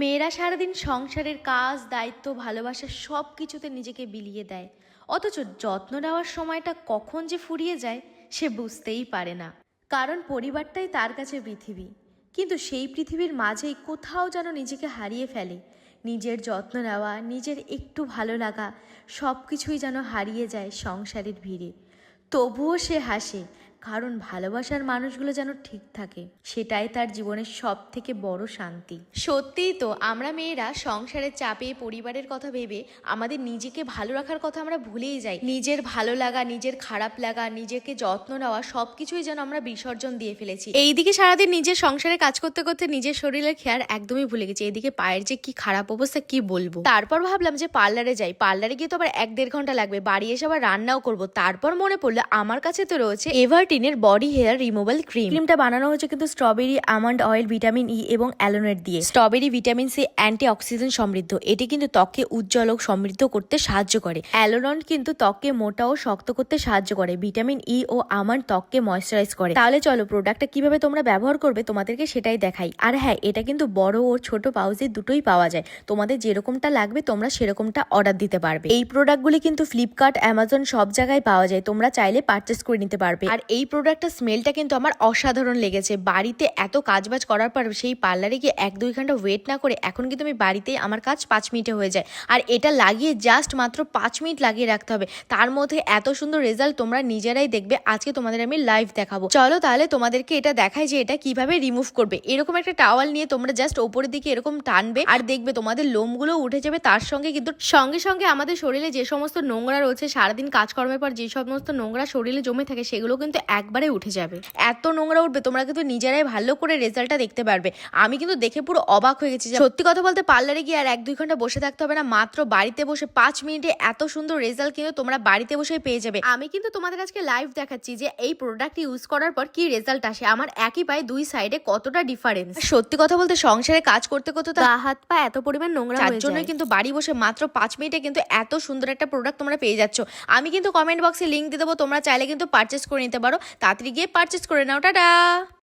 মেয়েরা সারাদিন সংসারের কাজ, দায়িত্ব, ভালোবাসা সব কিছুতে নিজেকে বিলিয়ে দেয়। অথচ যত্ন নেওয়ার সময়টা কখন যে ফুরিয়ে যায়, সে বুঝতেই পারে না। কারণ পরিবারটাই তার কাছে পৃথিবী। কিন্তু সেই পৃথিবীর মাঝেই কোথাও যেন নিজেকে হারিয়ে ফেলে। নিজের যত্ন নেওয়া, নিজের একটু ভালো লাগা সব কিছুই যেন হারিয়ে যায় সংসারের ভিড়ে। তবুও সে হাসে কারণ ভালোবাসার মানুষগুলো যেন ঠিক থাকে, সেটাই তার জীবনের সব থেকে বড় শান্তি। সত্যিই তো, আমরা মেয়েরা সংসারের চাপে, পরিবারের কথা ভেবে, আমাদের নিজেকে ভালো রাখার কথা আমরা ভুলেই যাই। নিজের ভালো লাগা, নিজের খারাপ লাগা, নিজেকে যত্ন নেওয়া সব কিছুই যেন আমরা বিসর্জন দিয়ে ফেলেছি। এইদিকে সারাদিন নিজের সংসারে কাজ করতে করতে নিজের শরীরের খেয়াল একদমই ভুলে গেছি। এদিকে পায়ের যে কি খারাপ অবস্থা, কি বলব? তারপর ভাবলাম যে পার্লারে যাই। পার্লারে গিয়ে তো আবার এক দেড় ঘণ্টা লাগবে। বাড়ি এসে আবার রান্নাও করব। তারপর মনে পড়ল, আমার কাছে তো রয়েছে এভারটিনের বডি হেয়ার রিমুভাল ক্রিম। ক্রিমটা বানানো হয়েছে কিন্তু strawberry almond oil vitamin E এবং অ্যালোনেট দিয়ে। Strawberry vitamin C antioxidant সমৃদ্ধ। এটি কিন্তু ত্বককে উজ্জ্বল ও সমৃদ্ধ করতে সাহায্য করে। অ্যালোনন্ট কিন্তু ত্বককে মোটা ও শক্ত করতে সাহায্য করে। ভিটামিন ই ও আমন্ড ত্বককে ময়শ্চারাইজ করে। তাহলে চলো প্রোডাক্টটা কীভাবে তোমরা ব্যবহার করবে তোমাদেরকে সেটাই দেখাই। আর হ্যাঁ এটা কিন্তু বড় ও ছোট পাউচে দুটোই পাওয়া যায়। তোমাদের যেরকমটা লাগবে তোমরা সেরকমটা অর্ডার দিতে পারবে। এই প্রোডাক্টগুলি কিন্তু ফ্লিপকার্ট অ্যামাজন সব জায়গায় পাওয়া যায়। তোমরা চাইলে পারচেস করে নিতে পারবে। আর এই প্রোডাক্টটা স্মেলটা কিন্তু আমার অসাধারণ লেগেছে। বাড়িতে এত কাজবাজ করার পর সেই পার্লারে গিয়ে এক দুই ঘণ্টা ওয়েট না করে এখন কিন্তু আমি বাড়িতেই আমার কাজ পাঁচ মিনিটে হয়ে যায়। আর এটা লাগিয়ে জাস্ট মাত্র পাঁচ মিনিট লাগিয়ে রাখতে হবে। তার মধ্যে এত সুন্দর রেজাল্ট তোমরা নিজেরাই দেখবে। আজকে তোমাদের আমি লাইভ দেখাবো। চলো তাহলে তোমাদেরকে এটা দেখায় যে এটা কীভাবে রিমুভ করবে। এরকম একটা টাওয়াল নিয়ে তোমরা জাস্ট ওপরের দিকে এরকম টানবে আর দেখবে তোমাদের লোমগুলো উঠে যাবে। তার সঙ্গে কিন্তু সঙ্গে সঙ্গে আমাদের শরীরে যে সমস্ত নোংরা রয়েছে, সারাদিন কাজকর্মের পর যে সমস্ত নোংরা শরীরে জমে থাকে, সেগুলো কিন্তু একবারে উঠে যাবে। এত নোংরা উঠবে তোমরা কিন্তু নিজেরাই ভালো করে রেজাল্টটা দেখতে পারবে। আমি কিন্তু দেখে পুরো অবাক হয়ে গেছি যে সত্যি কথা বলতে পার্লারে গিয়ে আর এক দুই ঘণ্টা বসে থাকতে হবে না মাত্র বাড়িতে বসে পাঁচ মিনিটে এত সুন্দর রেজাল্ট কিন্তু তোমরা বাড়িতে বসে পেয়ে যাবে। আমি কিন্তু তোমাদের আজকে লাইভ দেখাচ্ছি যে এই প্রোডাক্ট ইউজ করার পর কি রেজাল্ট আসে। আমার একই পায়ে দুই সাইডে কতটা ডিফারেন্স সত্যি কথা বলতে সংসারে কাজ করতে করতে তো হাত পা এত পরিমাণ নোংরা হয়ে যায়। কিন্তু বাড়ি বসে মাত্র পাঁচ মিনিটে কিন্তু এত সুন্দর একটা প্রোডাক্ট তোমরা পেয়ে যাচ্ছ। আমি কিন্তু কমেন্ট বক্সে লিঙ্ক দিয়ে দেবো তোমরা চাইলে কিন্তু পারচেস করে নিতে পারো। তাড়াতাড়ি গিয়ে পারচেস করে নাও টাটা।